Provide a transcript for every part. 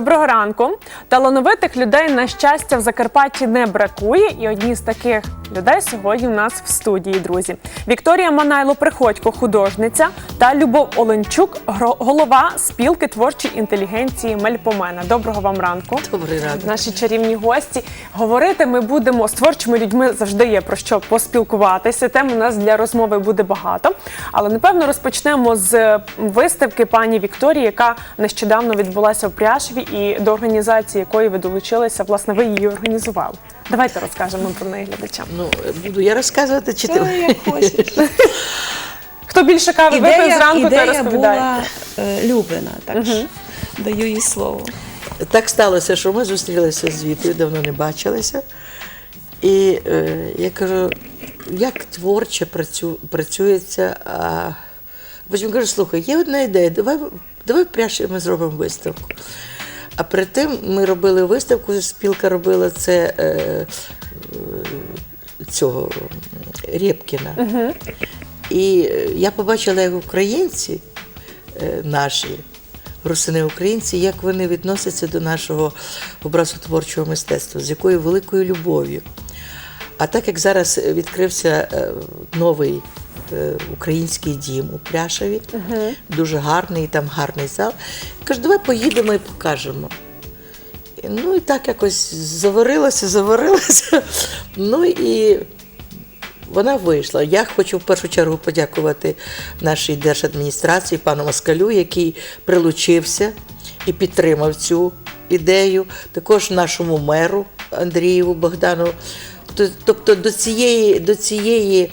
Доброго ранку. Талановитих людей на щастя в Закарпатті не бракує, і одні з таких людей сьогодні у нас в студії, друзі. Вікторія Манайло Приходько, художниця, та Любов Оленчук, голова спілки творчої інтелігенції Мельпомена. Доброго вам ранку. Добрий ранок. Наші чарівні гості. Говорити ми будемо з творчими людьми завжди є про що поспілкуватися. Тем у нас для розмови буде багато. Але напевно розпочнемо з виставки пані Вікторії, яка нещодавно відбулася в Пряшеві, і до організації якої ви долучилися, власне, ви її організували. Давайте розкажемо про неї глядачам. Ну, буду я розказувати, чи ти? як хочеш. Хто більше кави випив зранку, ідея розповідає. була е, Любина, так що даю їй слово. Так сталося, що ми зустрілися з Вітою, давно не бачилися. І е, я кажу, як творче працю, працюється. А потім кажу, слухай, є одна ідея, давай, давай пряше ми зробимо виставку. А перед тим ми робили виставку, спілка робила це е, цього Рєпкіна. І е, я побачила, як українці е, наші, русини українці, як вони відносяться до нашого образотворчого мистецтва, з якою великою любов'ю. А так як зараз відкрився е, новий український дім у Пряшеві, дуже гарний, там гарний зал, кажу, давай поїдемо і покажемо. Ну і так якось заварилося, заварилося. Ну і вона вийшла. Я хочу в першу чергу подякувати нашій держадміністрації, пану Москалю, який прилучився і підтримав цю ідею, також нашому меру Андрієву Богдану. Тобто до цієї, до цієї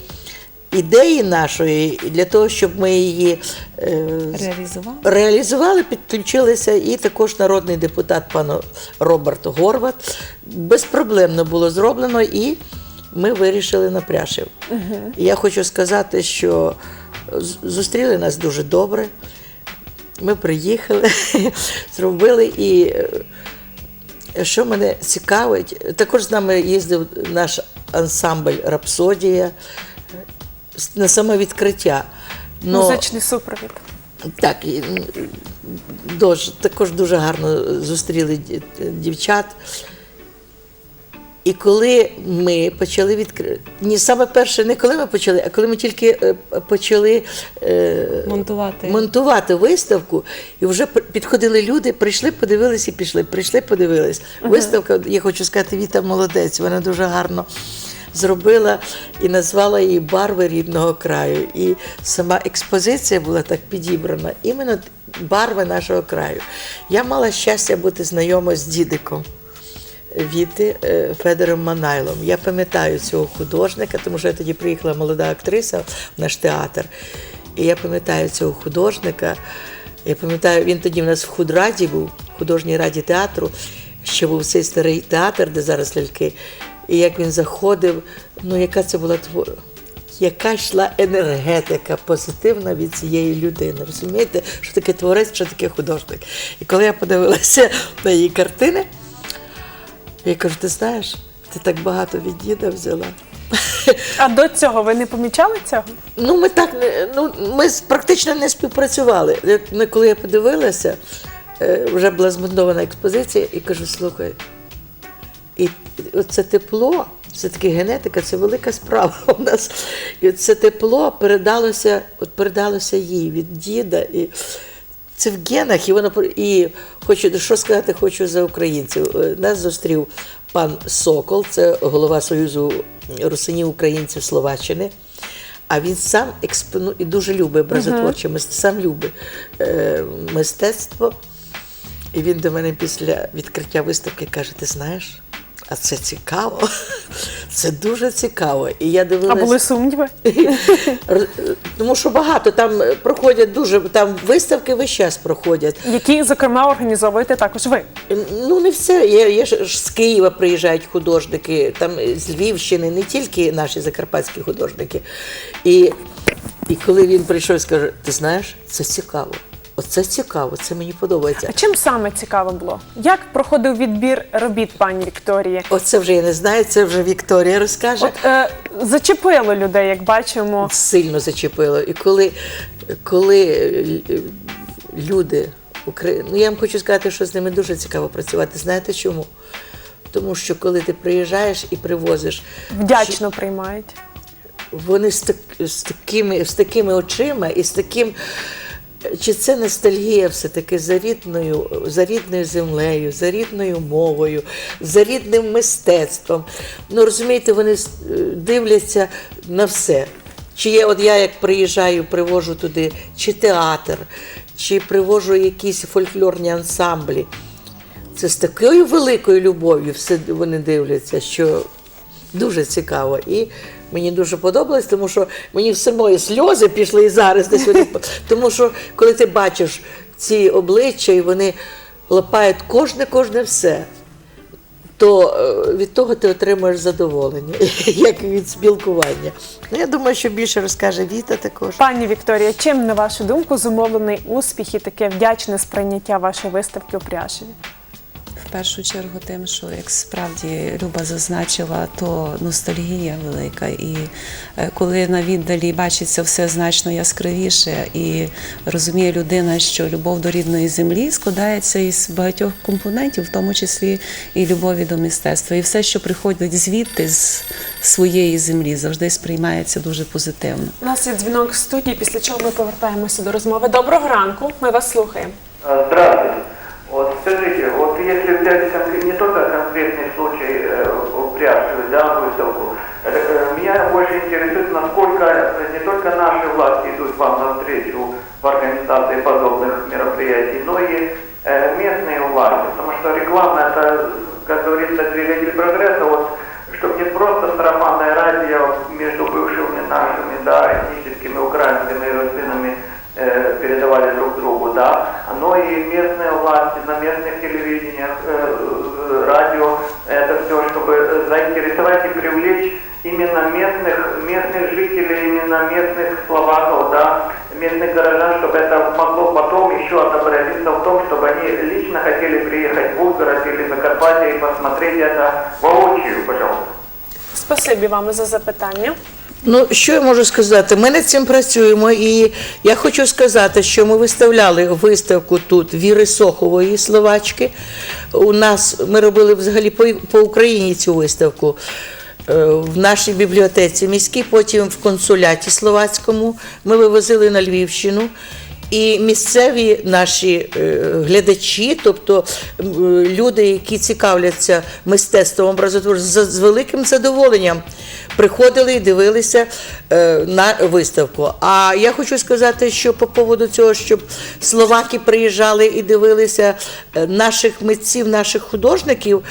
ідеї нашої, для того, щоб ми її е, Реалізувала. реалізували, підключилися і також народний депутат пан Роберт Горват. Безпроблемно було зроблено, і ми вирішили на Пряшів. І Я хочу сказати, що зустріли нас дуже добре. Ми приїхали, зробили і. е, Що мене цікавить, також з нами їздив наш ансамбль Рапсодія на саме відкриття. Но- Музичний супровід. так, також дуже гарно зустріли дівчат. І коли ми почали відкрити, ні, саме перше, не коли ми почали, а коли ми тільки е, почали е, Монтувати. монтувати виставку, і вже підходили люди, прийшли, подивились і пішли. Прийшли, подивились. Виставка, я хочу сказати, Віта молодець, вона дуже гарно зробила і назвала її барви рідного краю. І сама експозиція була так підібрана, іменно барви нашого краю. Я мала щастя бути знайома з дідиком. Віти е, Федором Манайлом. Я пам'ятаю цього художника, тому що я тоді приїхала молода актриса в наш театр. І я пам'ятаю цього художника. Я пам'ятаю, він тоді в нас в худраді був, в художній раді театру. Ще був цей старий театр, де зараз ляльки. І як він заходив, ну яка це була твор... Яка йшла енергетика позитивна від цієї людини. Розумієте, що таке творець, що таке художник. І коли я подивилася на її картини, я кажу, ти знаєш, ти так багато від діда взяла. А до цього ви не помічали цього? Ну, ми так ну, ми практично не співпрацювали. Коли я подивилася, е, вже була змонтована експозиція, і кажу, слухай, і це тепло, все-таки генетика це велика справа у нас. І це тепло передалося, от передалося їй від діда. І це в генах, і про- і хочу що сказати, хочу за українців. Е, Нас зустрів пан Сокол, це голова Союзу русинів українців Словаччини. А він сам експону і дуже любить образотворче мистецтво, сам любить е, мистецтво. І він до мене після відкриття виставки каже: ти знаєш, а це цікаво. Це дуже цікаво. І я А були сумніви? Тому що багато там проходять дуже там виставки весь час проходять. Які, зокрема, організовуєте також ви. Ну не все. Є, є ж з Києва приїжджають художники, там з Львівщини, не тільки наші закарпатські художники. І, і коли він прийшов і скаже, ти знаєш, це цікаво. Оце цікаво, це мені подобається. А чим саме цікаво було? Як проходив відбір робіт пані Вікторії? Оце вже я не знаю, це вже Вікторія розкаже. От е, зачепило людей, як бачимо. сильно зачепило. І коли, коли е, люди Ну, я вам хочу сказати, що з ними дуже цікаво працювати. Знаєте чому? Тому що коли ти приїжджаєш і привозиш, Вдячно приймають. вони з, так, з, такими, з такими очима і з таким. Чи це ностальгія все-таки за рідною, за рідною землею, за рідною мовою, за рідним мистецтвом? Ну розумієте, вони е, дивляться на все. Чи є, от я як приїжджаю, привожу туди чи театр, чи привожу якісь фольклорні ансамблі. Це з такою великою любов'ю все вони дивляться, що дуже цікаво. І мені дуже подобалось, тому що мені все мої сльози пішли і зараз десь. Тому що коли ти бачиш ці обличчя, і вони лапають кожне, кожне все. То е, від того ти отримуєш задоволення, як від спілкування. Ну, я думаю, що більше розкаже Віта також. Пані Вікторія, чим, на вашу думку, зумовлений успіх і таке вдячне сприйняття вашої виставки у Пряшеві? В першу чергу тим, що як справді Люба зазначила, то ностальгія велика. І е, коли на віддалі бачиться все значно яскравіше, і розуміє людина, що любов до рідної землі складається із багатьох компонентів, в тому числі і любові до мистецтва. І все, що приходить звідти з своєї землі, завжди сприймається дуже позитивно. У нас є дзвінок в студії, після чого ми повертаємося до розмови. Доброго ранку, ми вас слухаємо. Здравствуйте. Вот скажите, вот если взять не только конкретный случай э, Пряжевой, да, выставку, э, э, меня больше интересует, насколько не только наши власти идут вам навстречу в организации подобных мероприятий, но и э, местные власти, потому что реклама это, как говорится, двигатель прогресса, вот чтобы не просто сарафанное радио между бывшими нашими, да, этническими украинскими родственными э, передавали друг другу, да, но и местные власти на местных телевидениях, э, э, радио, это все, чтобы э, заинтересовать и привлечь именно местных, местных жителей, именно местных словаков, да, местных горожан, чтобы это могло потом еще отобразиться в том, чтобы они лично хотели приехать в Ужгород или Закарпатье и посмотреть это воочию, пожалуйста. Спасибі вам за запитання. Ну, що я можу сказати? Ми над цим працюємо, і я хочу сказати, що ми виставляли виставку тут Віри Сохової Словачки. У нас ми робили взагалі по, по Україні цю виставку. е, В нашій бібліотеці міській, потім в консуляті словацькому. Ми вивозили на Львівщину. І місцеві наші е, глядачі, тобто люди, які цікавляться мистецтвом образотворчості, з великим задоволенням приходили і дивилися е, на виставку. А я хочу сказати, що по поводу цього, щоб словаки приїжджали і дивилися е, наших митців, наших художників,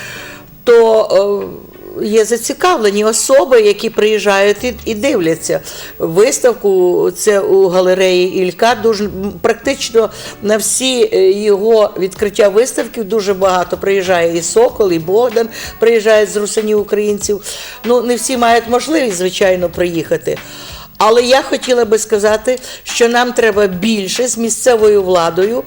то е, є зацікавлені особи, які приїжджають і, і дивляться виставку. Це у галереї Ілька. Дуже практично на всі е, його відкриття виставки дуже багато приїжджає і Сокол, і Богдан приїжджають з русинів українців. Ну не всі мають можливість, звичайно, приїхати. Але я хотіла би сказати, що нам треба більше з місцевою владою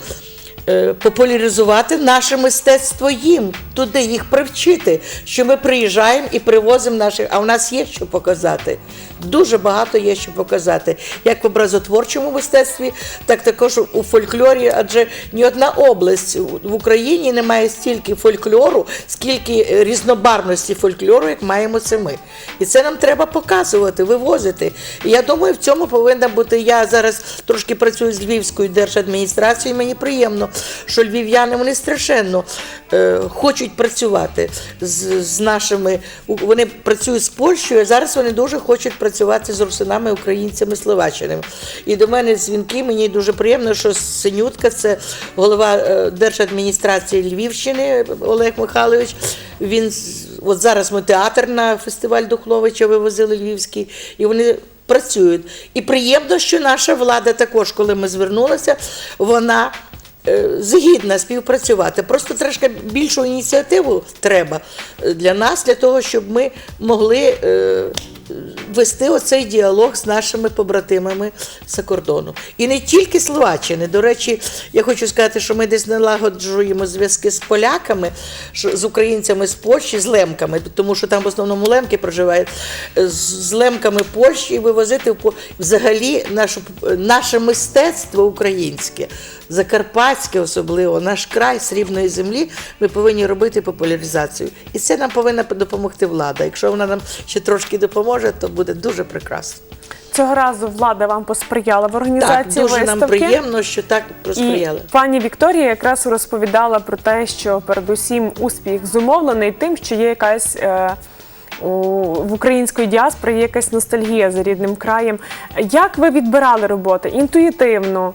популяризувати наше мистецтво їм, туди їх привчити, що ми приїжджаємо і привозимо наших. А в нас є що показати. Дуже багато є що показати, як в образотворчому мистецтві, так також у фольклорі, адже ні одна область в Україні не має стільки фольклору, скільки е, різнобарвності фольклору, як маємо це ми. І це нам треба показувати, вивозити. І я думаю, в цьому повинна бути. Я зараз трошки працюю з Львівською держадміністрацією. Мені приємно, що львів'яни вони страшенно е, хочуть працювати з, з нашими. Вони працюють з Польщею, а зараз вони дуже хочуть працювати з русинами, українцями, словаччинами. І до мене дзвінки. Мені дуже приємно, що Синютка, це голова е, держадміністрації Львівщини Олег Михайлович. Він от зараз ми театр на фестиваль Духновича вивозили Львівський, і вони працюють. І приємно, що наша влада також, коли ми звернулися, вона. Е, Згідна співпрацювати. Просто трошки більшу ініціативу треба для нас, для того, щоб ми могли е, вести оцей діалог з нашими побратимами за кордону. І не тільки Словаччини. До речі, я хочу сказати, що ми десь налагоджуємо зв'язки з поляками, з українцями з Польщі, з лемками, тому що там в основному лемки проживають, з, лемками Польщі і вивозити взагалі нашу, наше мистецтво українське. Закарпатське, особливо наш край срібної землі, ми повинні робити популяризацію. І це нам повинна допомогти влада. Якщо вона нам ще трошки допоможе, то буде дуже прекрасно. Цього разу влада вам посприяла в Так, організації дуже виставки. нам приємно, що так розприяли. І пані Вікторія якраз розповідала про те, що передусім успіх зумовлений тим, що є якась. Е, у- в української діаспори є якась ностальгія за рідним краєм. Як ви відбирали роботи? Інтуїтивно,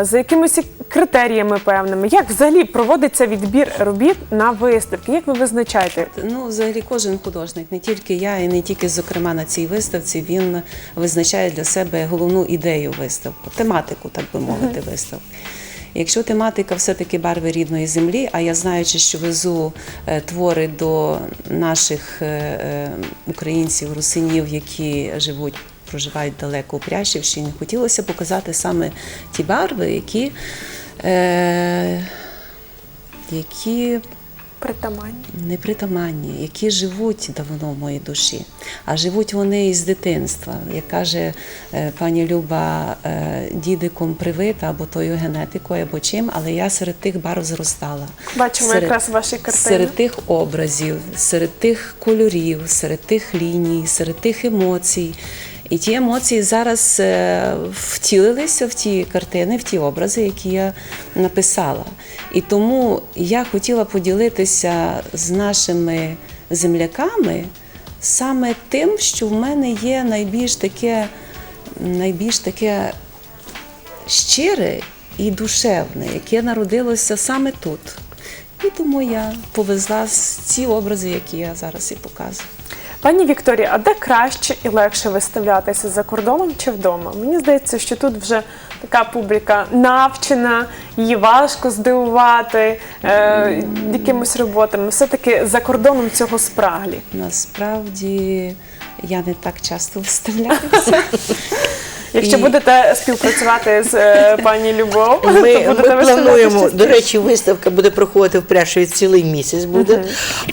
за якимись критеріями певними? Як взагалі проводиться відбір робіт на виставки? Як ви визначаєте? Ну, взагалі, кожен художник, не тільки я, і не тільки, зокрема, на цій виставці, він визначає для себе головну ідею виставку, тематику, так би мовити, виставки. Якщо тематика все-таки барви рідної землі, а я знаючи, що везу е, твори до наших е, е, українців, русинів, які живуть, проживають далеко у Прящівщині, хотілося показати саме ті барви, які, е, які Притаманні. непритаманні, які живуть давно в моїй душі, а живуть вони із дитинства. Як каже е, пані Люба, е, дідиком привита або тою генетикою, або чим, але я серед тих барв зростала. Бачимо якраз ваші картини. Серед тих образів, серед тих кольорів, серед тих ліній, серед тих емоцій. І ті емоції зараз е, втілилися в ті картини, в ті образи, які я написала. І тому я хотіла поділитися з нашими земляками саме тим, що в мене є найбільш таке, найбільш таке щире і душевне, яке народилося саме тут. І тому я повезла ці образи, які я зараз і показую. Пані Вікторія, а де краще і легше виставлятися за кордоном чи вдома? Мені здається, що тут вже така публіка навчена, її важко здивувати е, якимось роботами. Все-таки за кордоном цього спраглі. Насправді я не так часто виставляюся. Якщо І- будете співпрацювати з е, пані Любов, Ми, то будете ми плануємо, до речі, виставка буде проходити в Пряшеві цілий місяць буде.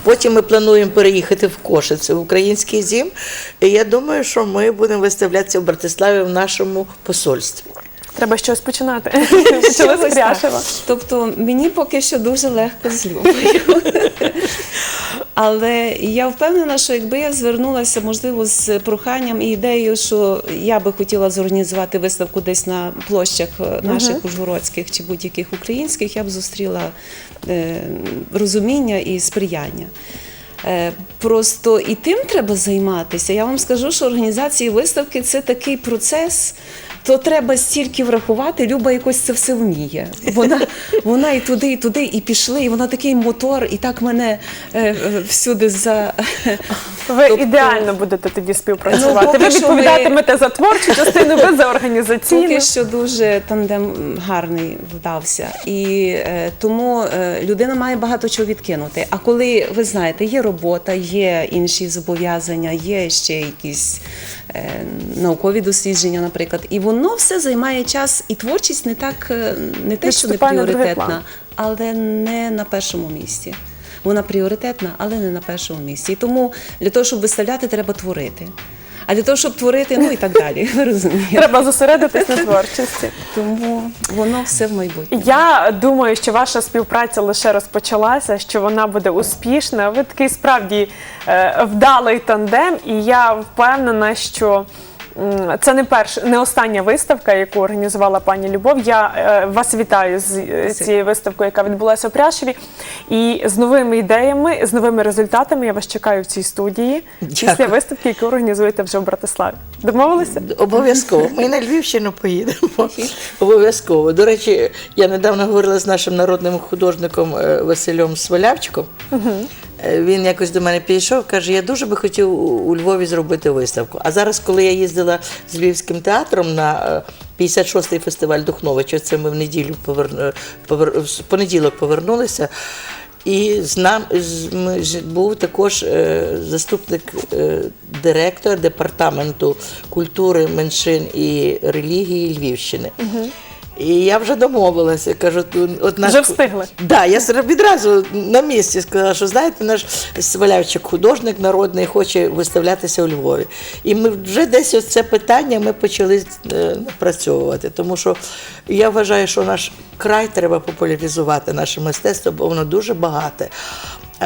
Потім ми плануємо переїхати в Кошице, в український зім. І я думаю, що ми будемо виставлятися в Братиславі в нашому посольстві. Треба щось починати. Почали з Тобто мені поки що дуже легко з Любою. Але я впевнена, що якби я звернулася, можливо, з проханням і ідеєю, що я би хотіла зорганізувати виставку десь на площах е, наших ужгородських чи будь-яких українських, я б зустріла е, розуміння і сприяння. Е, Просто і тим треба займатися. Я вам скажу, що організація виставки це такий процес. То треба стільки врахувати. Люба якось це все вміє. Вона, вона і туди, і туди, і пішли, і вона такий мотор, і так мене е, е, всюди за Ви Тобто- ідеально будете тоді співпрацювати. Ну, поки ви що ми- відповідатимете за творчу частину, ви за організаційну. Поки що дуже тандем гарний вдався. І е, тому е, людина має багато чого відкинути. А коли ви знаєте, є робота, є інші зобов'язання, є ще якісь е, наукові дослідження, наприклад, і воно все займає час, і творчість не так е, не те, що не Відступає на другий план. пріоритетна, але не на першому місці. Вона пріоритетна, але не на першому місці. І тому для того, щоб виставляти, треба творити. А для того, щоб творити, ну і так далі. Ви розумієте. Треба зосередитись на творчості. Тому воно все в майбутньому. Я думаю, що ваша співпраця лише розпочалася, що вона буде успішна. Ви такий справді е, вдалий тандем, і я впевнена, що. Це не перша, не остання виставка, яку організувала пані Любов. Я е, вас вітаю з е, цією виставкою, яка відбулася у Пряшеві. І з новими ідеями, з новими результатами я вас чекаю в цій студії після виставки, яку організуєте вже в Братиславі. Домовилися? Обов'язково. Ми на Львівщину поїдемо. Обов'язково. До речі, я недавно говорила з нашим народним художником е, Василем Свалявчиком. Е, Він якось до мене підійшов, каже: я дуже би хотів у- Львові зробити виставку. А зараз, коли я їздила з Львівським театром на е, 56-й фестиваль Духновича, це ми в неділю поверну, повер... в понеділок повернулися. І з нам з- був також е, заступник е, директора департаменту культури, меншин і релігії Львівщини. І я вже домовилася. Кажу, от наш Вже встигли? Да, я відразу на місці сказала, що знаєте, наш Свалявчик художник народний хоче виставлятися у Львові. І ми вже десь ось це питання ми почали е, напрацьовувати. Тому що я вважаю, що наш край треба популяризувати наше мистецтво, бо воно дуже багате.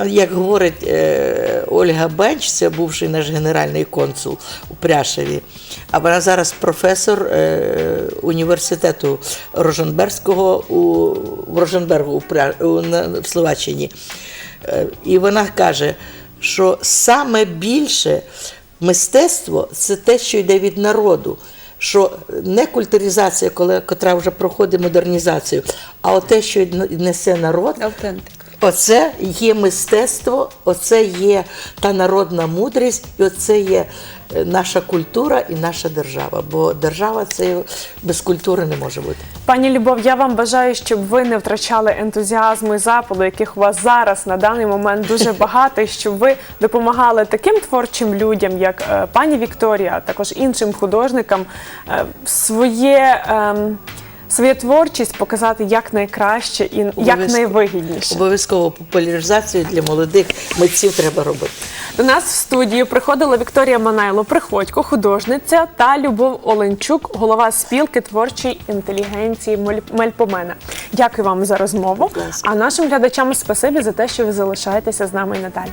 Як говорить е, Ольга Бенч, це бувший наш генеральний консул у Пряшеві, а вона зараз професор е, університету Роженберського у, в Роженбергу в Словаччині. Е, і вона каже, що саме більше мистецтво це те, що йде від народу. Що не культуризація, коли, котра вже проходить модернізацію, а те, що несе народ, Автентика. Оце є мистецтво, оце є та народна мудрість, і оце є е, наша культура і наша держава. Бо держава це без культури не може бути. Пані Любов, я вам бажаю, щоб ви не втрачали ентузіазму і запалу, яких у вас зараз на даний момент дуже багато, і щоб ви допомагали таким творчим людям, як е, пані Вікторія, а також іншим художникам, е, своє. Свою творчість показати як найкраще і як найвигідніше. Обов'язково популяризацію для молодих митців треба робити. До нас в студію приходила Вікторія Манайло, приходько, художниця та Любов Оленчук, голова спілки творчої інтелігенції Мель- Мельпомена. Дякую вам за розмову. А нашим глядачам спасибі за те, що ви залишаєтеся з нами і надалі.